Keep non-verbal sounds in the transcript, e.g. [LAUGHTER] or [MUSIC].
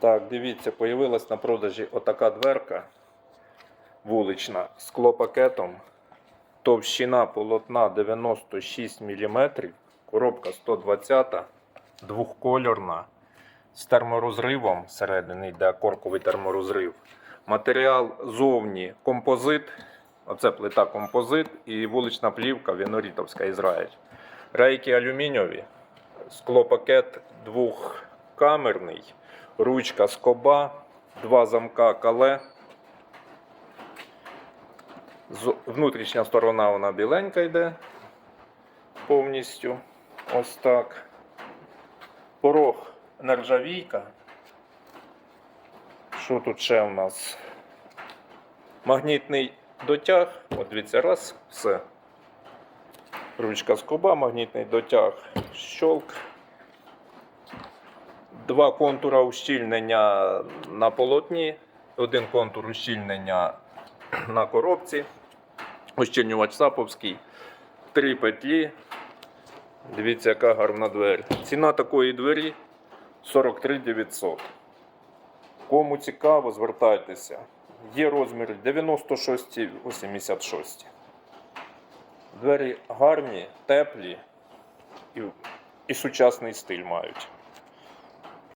Так, дивіться, появилась на продажі отака дверка вулична з склопакетом. Товщина полотна 96 мм, коробка 120, двохкольорна, з терморозривом всередині йде корковий терморозрив. Матеріал зовні композит. Оце плита композит і вулична плівка Вінорітовська Ізраїль. Рейки алюмінієві, склопакет двохкамерний, ручка скоба, два замка кале. Внутрішня сторона вона біленька йде повністю. Ось так. Порог нержавійка. Що тут ще у нас? Магнітний дотяг. От дивіться, раз, все. Ручка скоба, магнітний дотяг, щолк. Два контура ущільнення на полотні, один контур ущільнення [CLEARS THROAT] на коробці. Ущільнювач саповський. Три петлі. Дивіться, яка гарна двері. Ціна такої двері 43 900. Кому цікаво, звертайтеся. Є розміри 96 86. Двері гарні, теплі і, і сучасний стиль мають.